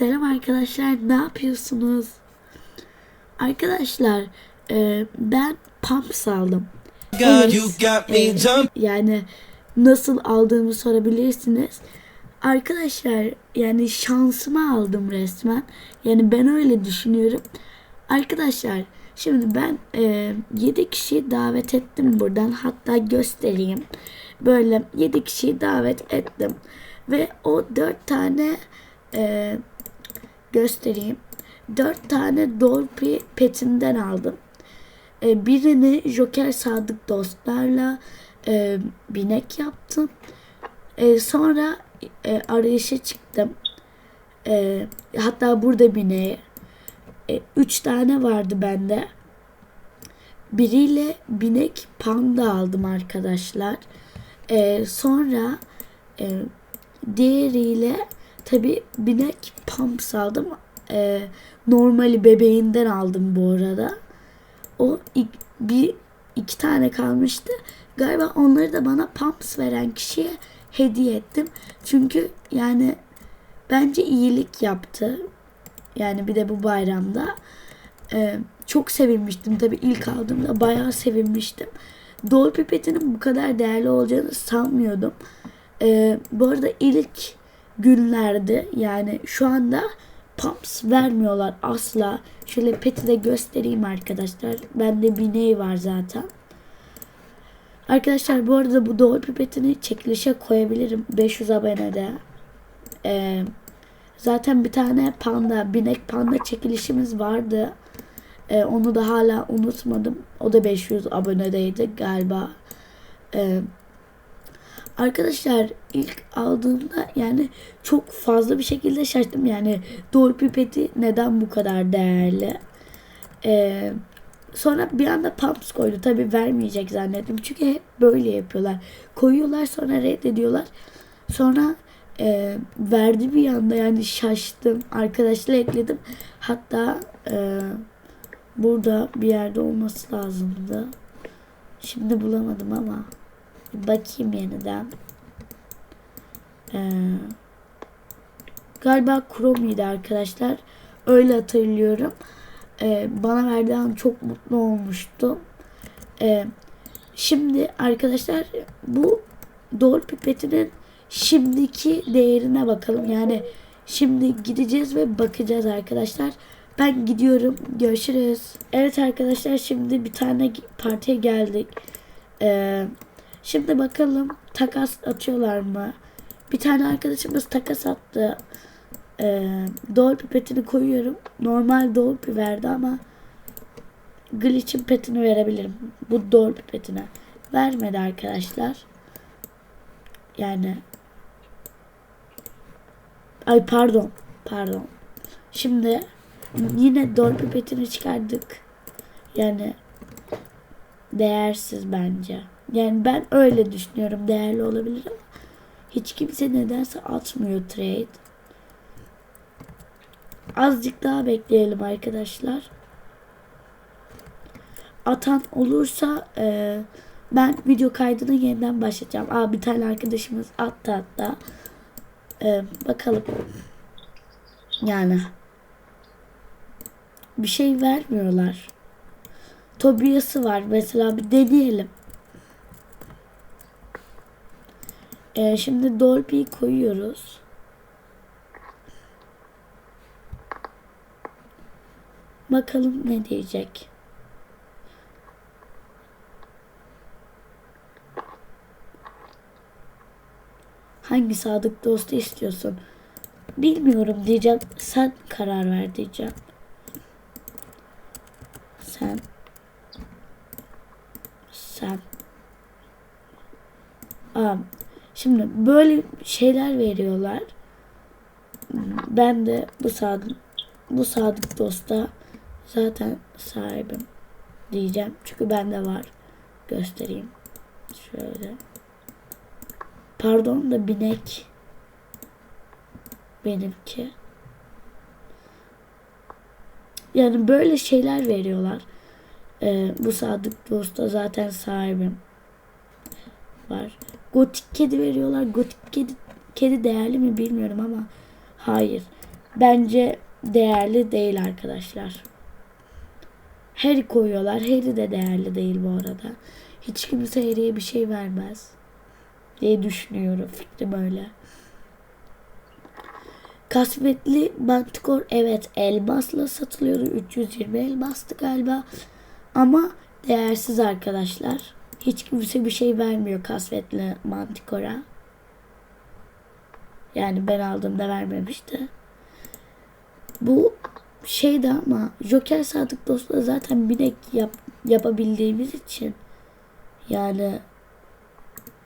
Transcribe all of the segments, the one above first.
Selam arkadaşlar, ne yapıyorsunuz? Arkadaşlar, e, ben pumps aldım. God, you got me jump. Yani nasıl aldığımı sorabilirsiniz. Arkadaşlar, yani şansıma aldım resmen. Yani ben öyle düşünüyorum. Arkadaşlar, şimdi ben e, 7 kişiyi davet ettim buradan. Hatta göstereyim. Böyle 7 kişiyi davet ettim. Ve o 4 tane e, göstereyim. 4 tane Dolphy petinden aldım. E, birini Joker Sadık dostlarla e, binek yaptım. E, sonra e, arayışa çıktım. E, hatta burada bineği. E, üç tane vardı bende. Biriyle binek panda aldım arkadaşlar. E, sonra e, diğeriyle tabi binek pumps aldım. E, normali bebeğinden aldım bu arada. O ilk, bir iki tane kalmıştı. Galiba onları da bana pumps veren kişiye hediye ettim. Çünkü yani bence iyilik yaptı. Yani bir de bu bayramda. Ee, çok sevinmiştim. Tabii ilk aldığımda bayağı sevinmiştim. Dol pipetinin bu kadar değerli olacağını sanmıyordum. Ee, bu arada ilk günlerde yani şu anda pumps vermiyorlar asla. Şöyle peti de göstereyim arkadaşlar. Bende bineği var zaten. Arkadaşlar bu arada bu doğal pipetini çekilişe koyabilirim. 500 abonede. Ee, zaten bir tane panda, binek panda çekilişimiz vardı. Ee, onu da hala unutmadım. O da 500 abonedeydi galiba. Ee, Arkadaşlar ilk aldığımda yani çok fazla bir şekilde şaştım. Yani doğru pipeti neden bu kadar değerli? Ee, sonra bir anda pumps koydu. Tabi vermeyecek zannettim. Çünkü hep böyle yapıyorlar. Koyuyorlar sonra reddediyorlar. Sonra e, verdi bir anda yani şaştım. Arkadaşlar ekledim. Hatta e, burada bir yerde olması lazımdı. Şimdi bulamadım ama. Bakayım yeniden. Ee, galiba Chrome'ydi arkadaşlar. Öyle hatırlıyorum. Ee, bana verdiği an çok mutlu olmuştum. Ee, şimdi arkadaşlar bu doğru pipetinin şimdiki değerine bakalım. Yani şimdi gideceğiz ve bakacağız arkadaşlar. Ben gidiyorum. Görüşürüz. Evet arkadaşlar şimdi bir tane partiye geldik. Eee Şimdi bakalım takas atıyorlar mı? Bir tane arkadaşımız takas attı. Ee, Dolphy pipetini koyuyorum. Normal Dolphy verdi ama Glitch'in petini verebilirim. Bu Dolphy petine. Vermedi arkadaşlar. Yani Ay pardon. Pardon. Şimdi yine Dolphy petini çıkardık. Yani değersiz bence. Yani ben öyle düşünüyorum. Değerli olabilir ama hiç kimse nedense atmıyor trade. Azıcık daha bekleyelim arkadaşlar. Atan olursa e, ben video kaydını yeniden başlatacağım. Aa bir tane arkadaşımız attı hatta. E, bakalım. Yani bir şey vermiyorlar. Tobias'ı var. Mesela bir deneyelim. Ee, şimdi Dolby'yi koyuyoruz. Bakalım ne diyecek. Hangi sadık dostu istiyorsun? Bilmiyorum diyeceğim. Sen karar ver diyeceğim. Sen. Aa, Şimdi böyle şeyler veriyorlar. Ben de bu sadık bu sadık dosta zaten sahibim diyeceğim. Çünkü bende var. Göstereyim. Şöyle. Pardon da binek. Benimki. Yani böyle şeyler veriyorlar. Ee, bu sadık dosta zaten sahibim var. Gotik kedi veriyorlar. Gotik kedi, kedi değerli mi bilmiyorum ama hayır. bence değerli değil arkadaşlar. Harry koyuyorlar. Harry de değerli değil bu arada. Hiç kimse Harry'e bir şey vermez diye düşünüyorum. Fikrim öyle. Kasvetli Manticore evet elmasla satılıyor. 320 elmastı galiba. Ama değersiz arkadaşlar. Hiç kimse bir şey vermiyor kasvetli Manticore'a. Yani ben aldığımda vermemişti. Bu şeydi ama Joker Sadık Dost'la zaten binek yap, yapabildiğimiz için yani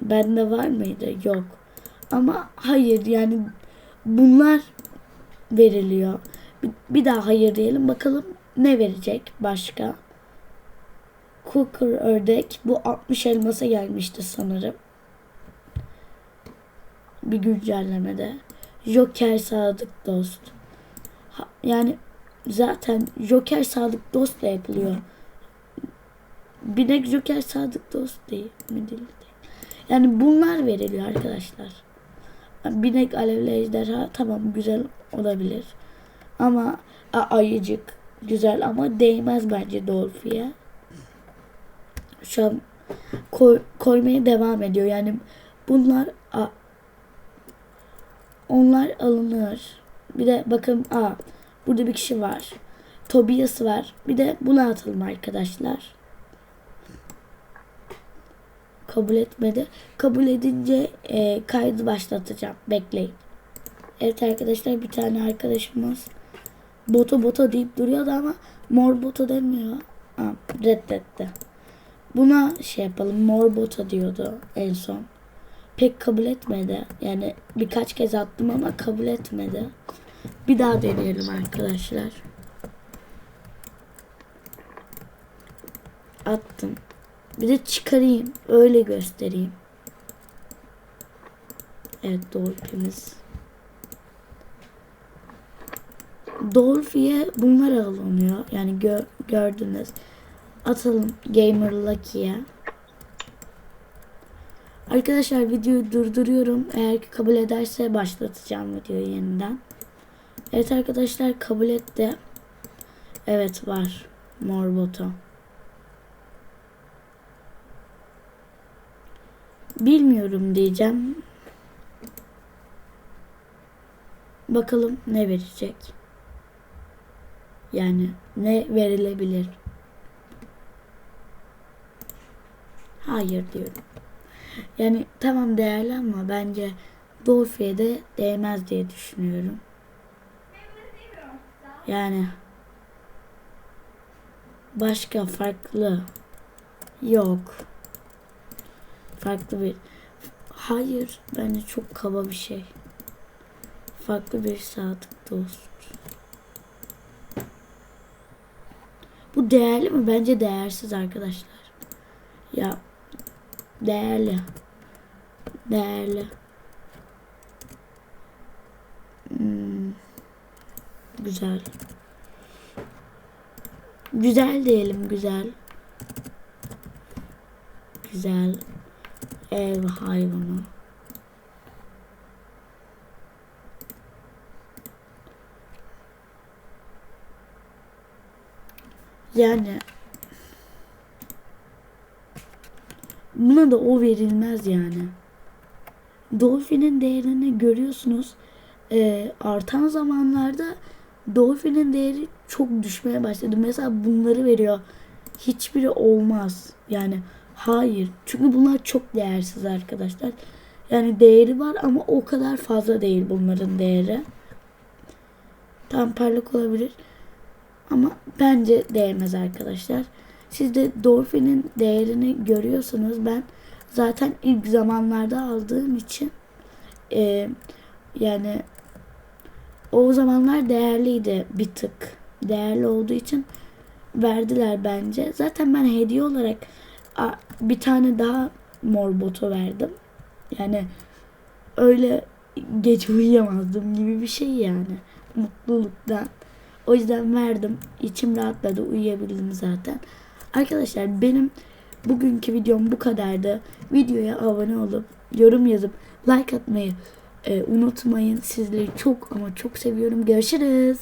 bende var mıydı? Yok. Ama hayır yani bunlar veriliyor. Bir, bir daha hayır diyelim bakalım ne verecek başka. Cooker ördek bu 60 elmasa gelmişti sanırım. Bir güncellemede. Joker sadık dost. Ha- yani zaten Joker sadık dostla yapılıyor. Binek Joker sadık dost değil mi değil. Yani bunlar veriliyor arkadaşlar. Binek alevli ejderha tamam güzel olabilir. Ama ayıcık güzel ama değmez bence Dolphy'ye. Şu an koy, koymaya devam ediyor. Yani bunlar a, onlar alınır. Bir de bakın a burada bir kişi var. Tobias var. Bir de bunu atalım arkadaşlar. Kabul etmedi. Kabul edince e, kaydı başlatacağım. Bekleyin. Evet arkadaşlar bir tane arkadaşımız boto boto deyip duruyordu ama mor boto demiyor. Ha, reddetti. Buna şey yapalım mor boto diyordu en son. Pek kabul etmedi. Yani birkaç kez attım ama kabul etmedi. Bir daha deneyelim arkadaşlar. Attım. Bir de çıkarayım. Öyle göstereyim. Evet Dolphy'miz. Dolphy'ye bunlar alınıyor. Yani gö gördünüz. Atalım Gamer Lucky'ye. Arkadaşlar videoyu durduruyorum. Eğer ki kabul ederse başlatacağım videoyu yeniden. Evet arkadaşlar kabul etti. Evet var. Mor boto. Bilmiyorum diyeceğim. Bakalım ne verecek. Yani ne verilebilir. Hayır diyorum. Yani tamam değerli ama bence Dolphy'ye de değmez diye düşünüyorum. Yani başka farklı yok. Farklı bir hayır bence çok kaba bir şey. Farklı bir sadık dost. Bu değerli mi? Bence değersiz arkadaşlar. Ya değerli. Değerli. Hmm. Güzel. Güzel diyelim güzel. Güzel. Ev hayvanı. Yani buna da o verilmez yani. Dolphin'in değerini görüyorsunuz. Ee, artan zamanlarda Dolphin'in değeri çok düşmeye başladı. Mesela bunları veriyor. Hiçbiri olmaz. Yani hayır. Çünkü bunlar çok değersiz arkadaşlar. Yani değeri var ama o kadar fazla değil bunların değeri. Tam parlak olabilir. Ama bence değmez arkadaşlar. Siz de Dolphin'in değerini görüyorsunuz. Ben zaten ilk zamanlarda aldığım için e, yani o zamanlar değerliydi bir tık. Değerli olduğu için verdiler bence. Zaten ben hediye olarak bir tane daha mor boto verdim. Yani öyle gece uyuyamazdım gibi bir şey yani. Mutluluktan. O yüzden verdim. İçim rahatladı. Uyuyabildim zaten. Arkadaşlar benim bugünkü videom bu kadardı. Videoya abone olup yorum yazıp like atmayı e, unutmayın. Sizleri çok ama çok seviyorum. Görüşürüz.